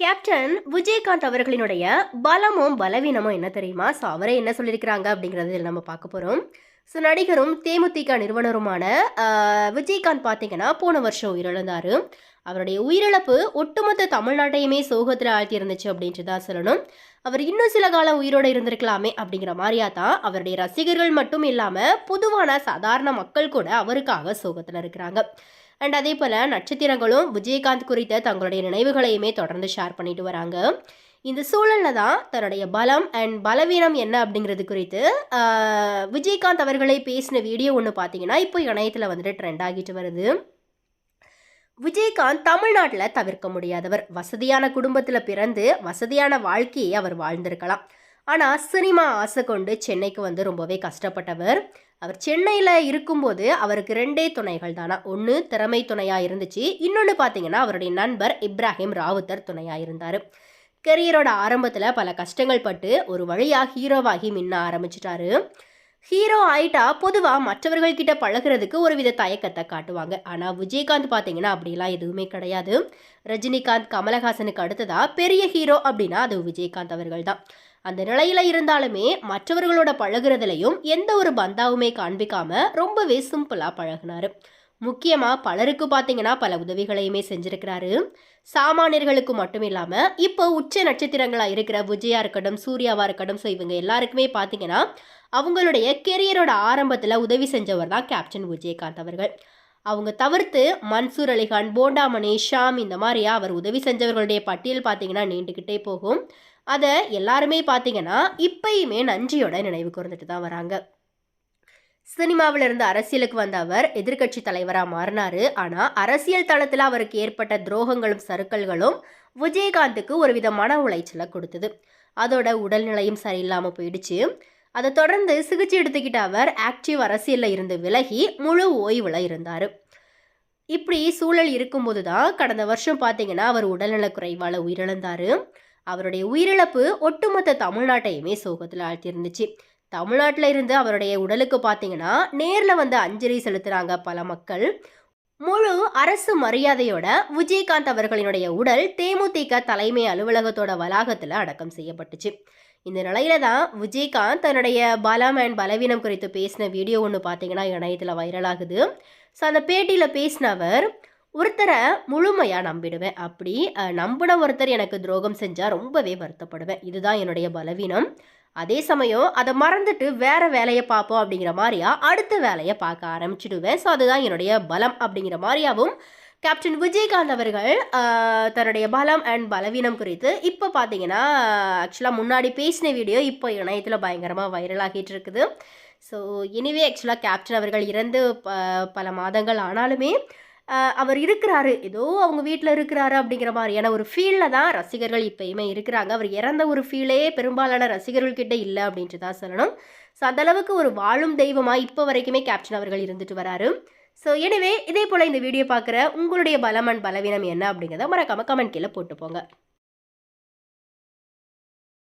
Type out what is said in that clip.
Captain Vijayakanth அவர்களினுடைய பலமும் பலவீனமும் என்ன தெரியுமா? ஸோ அவரே என்ன சொல்லியிருக்கிறாங்க அப்படிங்கிறது இதில் நம்ம பார்க்க போகிறோம் ஸோ நடிகரும் தேமுதிக நிறுவனருமான விஜயகாந்த் பார்த்தீங்கன்னா போன வருஷம் உயிரிழந்தார். அவருடைய உயிரிழப்பு ஒட்டுமொத்த தமிழ்நாட்டையுமே சோகத்தில் ஆழ்த்தி இருந்துச்சு அப்படின்ட்டு தான் சொல்லணும். அவர் இன்னும் சில காலம் உயிரோடு இருந்திருக்கலாமே அப்படிங்கிற மாதிரியா தான் அவருடைய ரசிகர்கள் மட்டும் இல்லாமல் பொதுவான சாதாரண மக்கள் கூட அவருக்காக சோகத்தில் இருக்கிறாங்க. அண்ட் அதே போல் நட்சத்திரங்களும் விஜயகாந்த் குறித்த தங்களுடைய நினைவுகளையுமே தொடர்ந்து ஷேர் பண்ணிட்டு வராங்க. இந்த சூழலில் தான் தன்னுடைய பலம் அண்ட் பலவீனம் என்ன அப்படிங்கிறது குறித்து விஜயகாந்த் அவர்களை பேசின வீடியோ ஒன்று பார்த்தீங்கன்னா இப்போ இணையத்தில் வந்துட்டு ட்ரெண்ட் ஆகிட்டு வருது. விஜயகாந்த் தமிழ்நாட்டில் தவிர்க்க முடியாதவர். வசதியான குடும்பத்தில் பிறந்து வசதியான வாழ்க்கையை அவர் வாழ்ந்திருக்கலாம். ஆனால் சினிமா ஆசை கொண்டு சென்னைக்கு வந்து ரொம்பவே கஷ்டப்பட்டவர். அவர் சென்னையில் இருக்கும்போது அவருக்கு ரெண்டே துணைகள் தானா. ஒன்று திறமை துணையாக இருந்துச்சு. இன்னொன்று பார்த்தீங்கன்னா அவருடைய நண்பர் இப்ராஹிம் ராவுத்தர் துணையாக இருந்தார். கெரியரோட ஆரம்பத்தில் பல கஷ்டங்கள் பட்டு ஒரு வழியாக ஹீரோவாகி மின்ன ஆரம்பிச்சிட்டாரு. ஹீரோ ஆயிட்டா பொதுவாக மற்றவர்கள்கிட்ட பழகுறதுக்கு ஒரு வித தயக்கத்தை காட்டுவாங்க. ஆனால் விஜயகாந்த் பார்த்தீங்கன்னா அப்படிலாம் எதுவுமே கிடையாது. ரஜினிகாந்த் கமலஹாசனுக்கு அடுத்ததா பெரிய ஹீரோ அப்படின்னா அது விஜயகாந்த் அவர்கள் தான். அந்த நிலையில இருந்தாலுமே மற்றவர்களோட பழகுறதுலையும் எந்த ஒரு பந்தாவுமே காண்பிக்காம ரொம்பவே சிம்பிளா பழகுனாரு. முக்கியமா பலருக்கு பார்த்தீங்கன்னா பல உதவிகளையுமே செஞ்சிருக்கிறாரு. சாமானியர்களுக்கு மட்டும் இல்லாம இப்போ உச்ச நட்சத்திரங்களா இருக்கிற விஜயா இருக்கட்டும் சூர்யாவா இருக்கட்டும் ஸோ இவங்க எல்லாருக்குமே பார்த்தீங்கன்னா அவங்களுடைய கெரியரோட ஆரம்பத்தில் உதவி செஞ்சவர் தான் கேப்டன் விஜயகாந்த் அவர்கள். அவங்க தவிர்த்து மன்சூர் அலிகான் போண்டாமணி ஷாம் இந்த மாதிரியா அவர் உதவி செஞ்சவர்களுடைய பட்டியல் பார்த்தீங்கன்னா நீண்டுக்கிட்டே போகும். அதை எல்லாருமே பார்த்தீங்கன்னா இப்பயுமே நன்றியோட நினைவு கூர்ந்துட்டு தான் வராங்க. சினிமாவில் இருந்து அரசியலுக்கு வந்த அவர் எதிர்க்கட்சி தலைவராக மாறினாரு. ஆனால் அரசியல் தளத்தில் அவருக்கு ஏற்பட்ட துரோகங்களும் சறுக்கல்களும் விஜயகாந்துக்கு ஒரு வித மன உளைச்சலை கொடுத்தது. அதோட உடல்நிலையும் சரியில்லாமல் போயிடுச்சு. அதை தொடர்ந்து சிகிச்சை எடுத்துக்கிட்ட அவர் ஆக்டிவ் அரசியலில் இருந்து விலகி முழு ஓய்வில் இருந்தார். இப்படி சூழல் இருக்கும்போது தான் கடந்த வருஷம் பார்த்தீங்கன்னா அவர் உடல்நலக்குறைவால் உயிரிழந்தார். அவருடைய உயிரிழப்பு ஒட்டுமொத்த தமிழ்நாட்டையுமே சோகத்தில் ஆழ்த்தியிருந்துச்சு. தமிழ்நாட்டில் இருந்து அவருடைய உடலுக்கு பார்த்தீங்கன்னா நேரில் வந்து அஞ்சலி செலுத்துகிறாங்க பல மக்கள். முழு அரசு மரியாதையோட விஜயகாந்த் அவர்களினுடைய உடல் தேமுதிக தலைமை அலுவலகத்தோட வளாகத்தில் அடக்கம் செய்யப்பட்டுச்சு. இந்த நிலையில தான் விஜயகாந்த் தன்னுடைய பலம் அண்ட் பலவீனம் குறித்து பேசின வீடியோ ஒன்று பார்த்தீங்கன்னா இணையத்தில் வைரலாகுது ஸோ அந்த பேட்டியில் பேசின அவர் ஒருத்தரை முழுமையாக நம்பிடுவேன். அப்படி நம்பின ஒருத்தர் எனக்கு துரோகம் செஞ்சால் ரொம்பவே வருத்தப்படுவேன். இதுதான் என்னுடைய பலவீனம். அதே சமயம் அதை மறந்துட்டு வேற வேலையை பார்ப்போம் அப்படிங்கிற மாதிரியா அடுத்த வேலையை பார்க்க ஆரம்பிச்சிடுவேன். ஸோ அதுதான் என்னுடைய பலம் அப்படிங்கிற மாதிரியாவும் கேப்டன் விஜயகாந்த் அவர்கள் தன்னுடைய பலம் அண்ட் பலவீனம் குறித்து இப்போ பார்த்தீங்கன்னா ஆக்சுவலாக முன்னாடி பேசின வீடியோ இப்போ இணையத்தில் பயங்கரமாக வைரலாகிட்டு இருக்குது. ஸோ எனிவே ஆக்சுவலாக கேப்டன் அவர்கள் இறந்து ப பல மாதங்கள் ஆனாலுமே அவர் இருக்கிறாரு. ஏதோ அவங்க வீட்டில் இருக்கிறாரு அப்படிங்கிற மாதிரியான ஒரு ஃபீலில் தான் ரசிகர்கள் இப்பயுமே இருக்கிறாங்க. அவர் இறந்த ஒரு ஃபீலே பெரும்பாலான ரசிகர்கள்கிட்ட இல்லை அப்படின்ட்டு தான் சொல்லணும். ஸோ அந்தளவுக்கு ஒரு வாழும் தெய்வமாக இப்போ வரைக்குமே கேப்டன் அவர்கள் இருந்துட்டு வராரு. ஸோ எனவே இதே போல் இந்த வீடியோ பார்க்குற உங்களுடைய பலம் அண்ட் பலவீனம் என்ன அப்படிங்கிறத மறக்காமல் கமெண்ட் கீழே போட்டு போங்க